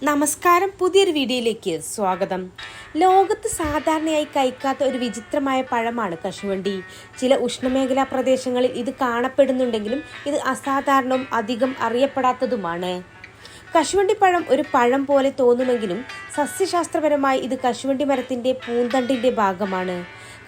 നമസ്കാരം പുതിയൊരു വീഡിയോയിലേക്ക് സ്വാഗതം. ലോകത്ത് സാധാരണയായി കഴിക്കാത്ത ഒരു വിചിത്രമായ പഴമാണ് കശുവണ്ടി. ചില ഉഷ്ണമേഖലാ പ്രദേശങ്ങളിൽ ഇത് കാണപ്പെടുന്നുണ്ടെങ്കിലും ഇത് അസാധാരണവും അധികം അറിയപ്പെടാത്തതുമാണ്. കശുവണ്ടി പഴം ഒരു പഴം പോലെ തോന്നുമെങ്കിലും സസ്യശാസ്ത്രപരമായി ഇത് കശുവണ്ടി മരത്തിന്റെ പൂന്തണ്ടിന്റെ ഭാഗമാണ്.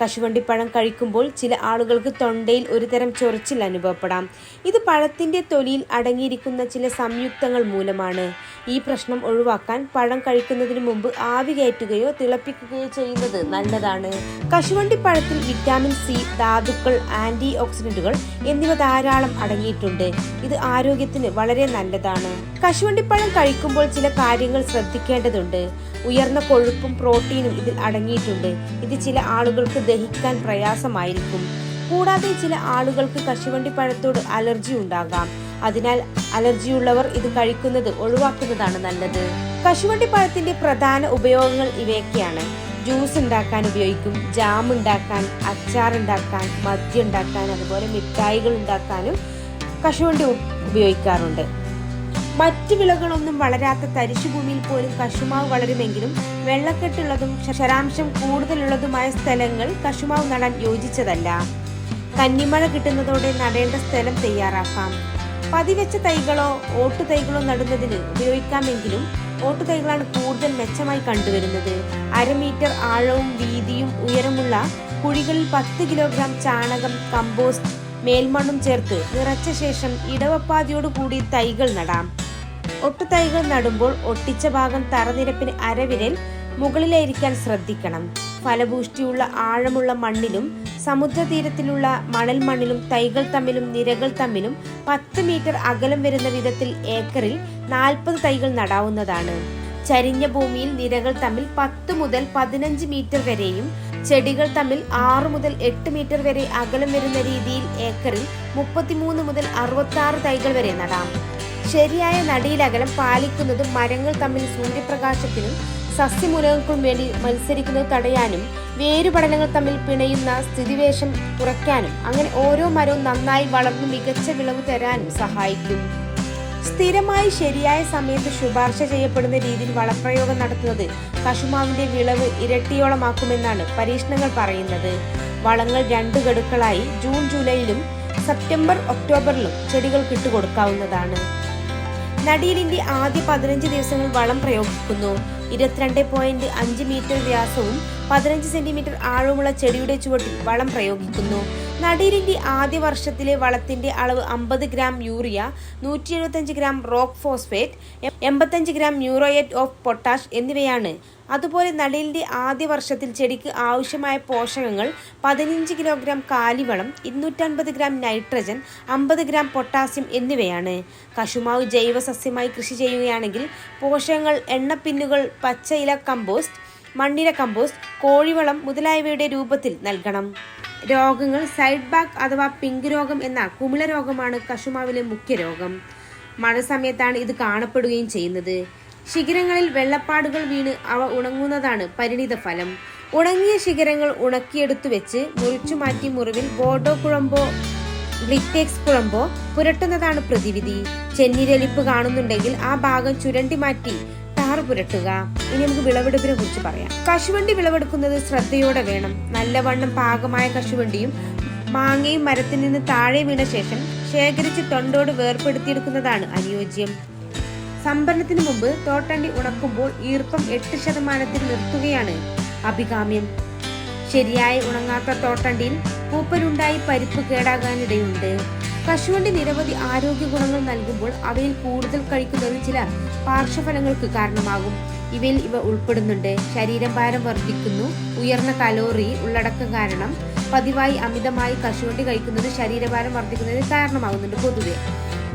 കശുവണ്ടിപ്പഴം കഴിക്കുമ്പോൾ ചില ആളുകൾക്ക് തൊണ്ടയിൽ ഒരുതരം ചൊറിച്ചിൽ അനുഭവപ്പെടാം. ഇത് പഴത്തിന്റെ തൊലിയിൽ അടങ്ങിയിരിക്കുന്ന ചില സംയുക്തങ്ങൾ മൂലമാണ്. ഈ പ്രശ്നം ഒഴിവാക്കാൻ പഴം കഴിക്കുന്നതിന് മുമ്പ് ആവി കയറ്റുകയോ തിളപ്പിക്കുകയോ ചെയ്യുന്നത് നല്ലതാണ്. കശുവണ്ടിപ്പഴത്തിൽ വിറ്റാമിൻ സി ധാതുക്കൾ ആന്റി ഓക്സിഡന്റുകൾ എന്നിവ ധാരാളം അടങ്ങിയിട്ടുണ്ട്. ഇത് ആരോഗ്യത്തിന് വളരെ നല്ലതാണ്. കശുവണ്ടിപ്പഴം കഴിക്കുമ്പോൾ ചില കാര്യങ്ങൾ ശ്രദ്ധിക്കേണ്ടതുണ്ട്. ഉയർന്ന കൊഴുപ്പും പ്രോട്ടീനും ഇതിൽ അടങ്ങിയിട്ടുണ്ട്. ഇത് ചില ആളുകൾക്ക് ദഹിക്കാൻ പ്രയാസമായിരിക്കും. കൂടാതെ ചില ആളുകൾക്ക് കശുവണ്ടി പഴത്തോട് അലർജി ഉണ്ടാകാം. അതിനാൽ അലർജിയുള്ളവർ ഇത് കഴിക്കുന്നത് ഒഴിവാക്കുന്നതാണ് നല്ലത്. കശുവണ്ടി പഴത്തിന്റെ പ്രധാന ഉപയോഗങ്ങൾ ഇവയൊക്കെയാണ്. ജ്യൂസ് ഉണ്ടാക്കാൻ ഉപയോഗിക്കും ജാം ഉണ്ടാക്കാൻ അച്ചാർ ഉണ്ടാക്കാൻ മദ്യം ഉണ്ടാക്കാൻ അതുപോലെ മിഠായികൾ ഉണ്ടാക്കാനും കശുവണ്ടി ഉപയോഗിക്കാറുണ്ട്. മറ്റ് വിളകളൊന്നും വളരാത്ത തരിശുഭൂമിയിൽ പോലും കശുമാവ് വളരുമെങ്കിലും വെള്ളക്കെട്ടുള്ളതും ശരാംശം കൂടുതലുള്ളതുമായ സ്ഥലങ്ങൾ കശുമാവ് നടാൻ യോജിച്ചതല്ല. കന്നിമഴ കിട്ടുന്നതോടെ നടേണ്ട സ്ഥലം തയ്യാറാക്കാം. പതിവെച്ച തൈകളോ ഓട്ടു തൈകളോ നടുന്നതിന് ഉപയോഗിക്കാമെങ്കിലും ഓട്ടു തൈകളാണ് കൂടുതൽ മെച്ചമായി കണ്ടുവരുന്നത്. അരമീറ്റർ ആഴവും വീതിയും ഉയരമുള്ള കുഴികളിൽ പത്ത് കിലോഗ്രാം ചാണകം കമ്പോസ്റ്റ് മേൽമണ്ണും ചേർത്ത് നിറച്ച ശേഷം ഇടവപ്പാതിയോടുകൂടി തൈകൾ നടാം. ഒട്ടുതൈകൾ നടുമ്പോൾ ഒട്ടിച്ച ഭാഗം തറനിരപ്പിന് അരവിരൽ മുകളിലായിരിക്കാൻ ശ്രദ്ധിക്കണം. ഫലഭൂഷ്ടിയുള്ള ആഴമുള്ള മണ്ണിലും സമുദ്രതീരത്തിലുള്ള മണൽ മണ്ണിലും തൈകൾ തമ്മിലും നിരകൾ തമ്മിലും പത്ത് മീറ്റർ അകലം വരുന്ന വിധത്തിൽ ഏക്കറിൽ നാൽപ്പത് തൈകൾ നടാവുന്നതാണ്. ചരിഞ്ഞ ഭൂമിയിൽ നിരകൾ തമ്മിൽ പത്ത് മുതൽ പതിനഞ്ച് മീറ്റർ വരെയും ചെടികൾ തമ്മിൽ ആറ് മുതൽ എട്ട് മീറ്റർ വരെ അകലം വരുന്ന രീതിയിൽ ഏക്കറിൽ മുപ്പത്തിമൂന്ന് മുതൽ അറുപത്തി തൈകൾ വരെ നടാം. ശരിയായ നടീലകലം പാലിക്കുന്നതും മരങ്ങൾ തമ്മിൽ സൂര്യപ്രകാശത്തിനും സസ്യമൂലകൾക്കും വേണ്ടി മത്സരിക്കുന്നത് തടയാനും വേരുപടലങ്ങൾ തമ്മിൽ പിണയുന്ന സ്ഥിതിവേഷം കുറയ്ക്കാനും അങ്ങനെ ഓരോ മരവും നന്നായി വളർന്ന് മികച്ച വിളവ് തരാനും സഹായിക്കും. സ്ഥിരമായി ശരിയായ സമയത്ത് ശുപാർശ ചെയ്യപ്പെടുന്ന രീതിയിൽ വളപ്രയോഗം നടത്തുന്നത് കശുമാവിന്റെ വിളവ് ഇരട്ടിയോളമാക്കുമെന്നാണ് പരീക്ഷണങ്ങൾ പറയുന്നത്. വളങ്ങൾ രണ്ട് ഗഡുക്കളായി ജൂൺ ജൂലൈയിലും സെപ്റ്റംബർ ഒക്ടോബറിലും ചെടികൾക്ക് ഇട്ടുകൊടുക്കാവുന്നതാണ്. നടീലിന്റെ ആദ്യ പതിനഞ്ച് ദിവസങ്ങൾ വളം പ്രയോഗിക്കുന്നു. ഇരുപത്തിരണ്ട് പോയിന്റ് അഞ്ച് മീറ്റർ വ്യാസവും പതിനഞ്ച് സെന്റിമീറ്റർ ആഴവുമുള്ള ചെടിയുടെ ചുവട്ടിൽ വളം പ്രയോഗിക്കുന്നു. നടീലിന്റെ ആദ്യ വർഷത്തിലെ വളത്തിന്റെ അളവ് അമ്പത് ഗ്രാം യൂറിയ നൂറ്റി എഴുപത്തഞ്ച് ഗ്രാം റോക്ക് ഫോസ്ഫേറ്റ് എൺപത്തഞ്ച് ഗ്രാം മ്യൂറോയേറ്റ് ഓഫ് പൊട്ടാഷ് എന്നിവയാണ്. അതുപോലെ നടീലിന്റെ ആദ്യ വർഷത്തിൽ ചെടിക്ക് ആവശ്യമായ പോഷകങ്ങൾ പതിനഞ്ച് കിലോഗ്രാം കാലിവളം ഇരുന്നൂറ്റൻപത് ഗ്രാം നൈട്രജൻ അമ്പത് ഗ്രാം പൊട്ടാസ്യം എന്നിവയാണ്. കശുമാവ് ജൈവസസ്യമായി കൃഷി ചെയ്യുകയാണെങ്കിൽ പോഷകങ്ങൾ എണ്ണപ്പിന്നുകൾ പച്ച ഇല കമ്പോസ്റ്റ് മണ്ണിര കമ്പോസ്റ്റ് കോഴിവളം മുതലായവയുടെ രൂപത്തിൽ നൽകണം. രോഗങ്ങൾ സൈഡ് ബാക്ക് അഥവാ പിങ്ക് രോഗം എന്ന കുമിള രോഗമാണ് കശുമാവിലെ മുഖ്യ രോഗം. മഴ സമയത്താണ് ഇത് കാണപ്പെടുകയും ചെയ്യുന്നത്. ശിഖരങ്ങളിൽ വെള്ളപ്പാടുകൾ വീണ് അവ ഉണങ്ങുന്നതാണ് പരിണിത ഫലം. ഉണങ്ങിയ ശിഖരങ്ങൾ ഉണക്കിയെടുത്തു വെച്ച് മുറിച്ചു മാറ്റി മുറിവിൽ ബോർഡോ കുഴമ്പോ ഗ്ലിറ്റേക്സ് കുഴമ്പോ പുരട്ടുന്നതാണ് പ്രതിവിധി. ചെന്നിരലിപ്പ് കാണുന്നുണ്ടെങ്കിൽ ആ ഭാഗം ചുരണ്ടി മാറ്റി ടാർ പുരട്ടുക. ഇനി നമുക്ക് വിളവെടുപ്പിനെ കുറിച്ച് പറയാം. കശുവണ്ടി വിളവെടുക്കുന്നത് ശ്രദ്ധയോടെ വേണം. നല്ലവണ്ണം പാകമായ കശുവണ്ടിയും മാങ്ങയും മരത്തിൽ നിന്ന് താഴെ വീണ ശേഷം ശേഖരിച്ച് തൊണ്ടോട് വേർപ്പെടുത്തിയെടുക്കുന്നതാണ് അനുയോജ്യം. സംഭരണത്തിന് മുമ്പ് തോട്ടണ്ടി ഉണക്കുമ്പോൾ ഈർപ്പം എട്ട് ശതമാനത്തിൽ നിർത്തുകയാണ് അഭികാമ്യം. ശരിയായി ഉണങ്ങാത്ത തോട്ടണ്ടിയിൽ പൂപ്പലുണ്ടായി പരിപ്പ് കേടാകാനിടയുണ്ട്. കശുവണ്ടി നിരവധി ആരോഗ്യ ഗുണങ്ങൾ നൽകുമ്പോൾ അവയിൽ കൂടുതൽ കഴിക്കുന്നത് ചില പാർശ്വഫലങ്ങൾക്ക് കാരണമാകും. ഇവയിൽ ഇവ ഉൾപ്പെടുന്നുണ്ട്. ശരീരഭാരം വർദ്ധിക്കുന്നു. ഉയർന്ന കലോറി ഉള്ളടക്കം കാരണം പതിവായി അമിതമായി കശുവണ്ടി കഴിക്കുന്നത് ശരീരഭാരം വർദ്ധിക്കുന്നതിന് കാരണമാകുന്നുണ്ട് പൊതുവെ.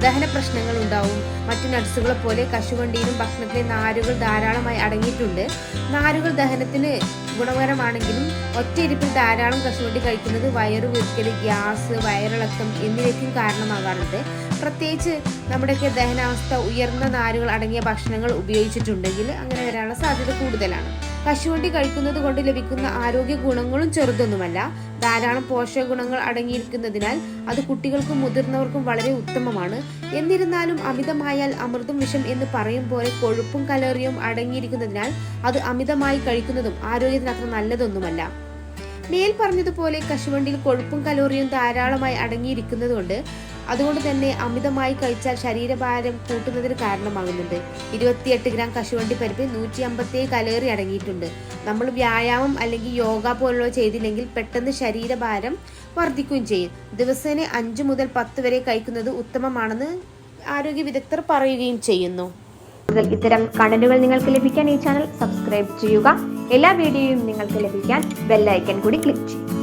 ദഹന പ്രശ്നങ്ങൾ ഉണ്ടാവും. മറ്റു നട്സുകളെ പോലെ കശുവണ്ടിയിലും ഭക്ഷണത്തിലെ നാരുകൾ ധാരാളമായി അടങ്ങിയിട്ടുണ്ട്. നാരുകൾ ദഹനത്തിന് ഗുണകരമാണെങ്കിലും ഒറ്റയിരിപ്പിൽ ധാരാളം കശുവണ്ടി കഴിക്കുന്നത് വയറു വീർക്കൽ ഗ്യാസ് വയറിളക്കം എന്നിവയ്ക്കും കാരണമാകാറുണ്ട്. പ്രത്യേകിച്ച് നമ്മുടെയൊക്കെ ദഹനാവസ്ഥ ഉയർന്ന നാരുകൾ അടങ്ങിയ ഭക്ഷണങ്ങൾ ഉപയോഗിച്ചിട്ടുണ്ടെങ്കിൽ അങ്ങനെ വരാനുള്ള സാധ്യത കൂടുതലാണ്. കശുവണ്ടി കഴിക്കുന്നത് കൊണ്ട് ലഭിക്കുന്ന ആരോഗ്യ ഗുണങ്ങളും ചെറുതൊന്നുമല്ല. ധാരാളം പോഷക ഗുണങ്ങൾ അടങ്ങിയിരിക്കുന്നതിനാൽ അത് കുട്ടികൾക്കും മുതിർന്നവർക്കും വളരെ ഉത്തമമാണ്. എന്നിരുന്നാലും അമിതമായാൽ അമൃതും വിഷം എന്ന് പറയും പോലെ കൊഴുപ്പും കലോറിയും അടങ്ങിയിരിക്കുന്നതിനാൽ അത് അമിതമായി കഴിക്കുന്നതും ആരോഗ്യത്തിന് അത്ര നല്ലതൊന്നുമല്ല. മേൽ പറഞ്ഞതുപോലെ കശുവണ്ടിയിൽ കൊഴുപ്പും കലോറിയും ധാരാളമായി അടങ്ങിയിരിക്കുന്നതുകൊണ്ട് അതുകൊണ്ട് തന്നെ അമിതമായി കഴിച്ചാൽ ശരീരഭാരം കൂട്ടുന്നതിന് കാരണമാകുന്നുണ്ട്. ഇരുപത്തിയെട്ട് ഗ്രാം കശുവണ്ടി പരിപ്പ് നൂറ്റി അമ്പത്തേഴ് കലോറി അടങ്ങിയിട്ടുണ്ട്. നമ്മൾ വ്യായാമം അല്ലെങ്കിൽ യോഗ പോലുള്ളവ ചെയ്തില്ലെങ്കിൽ പെട്ടെന്ന് ശരീരഭാരം വർദ്ധിക്കുകയും ചെയ്യും. ദിവസേന അഞ്ച് മുതൽ പത്ത് വരെ കഴിക്കുന്നത് ഉത്തമമാണെന്ന് ആരോഗ്യ വിദഗ്ധർ പറയുകയും ചെയ്യുന്നു. ഇത്തരം കണ്ടന്റുകൾ നിങ്ങൾക്ക് ലഭിക്കാൻ ഈ ചാനൽ സബ്സ്ക്രൈബ് ചെയ്യുക. എല്ലാ വീഡിയോയും നിങ്ങൾക്ക് ലഭിക്കാൻ ബെല്ലൈക്കൺ കൂടി ക്ലിക്ക് ചെയ്യുക.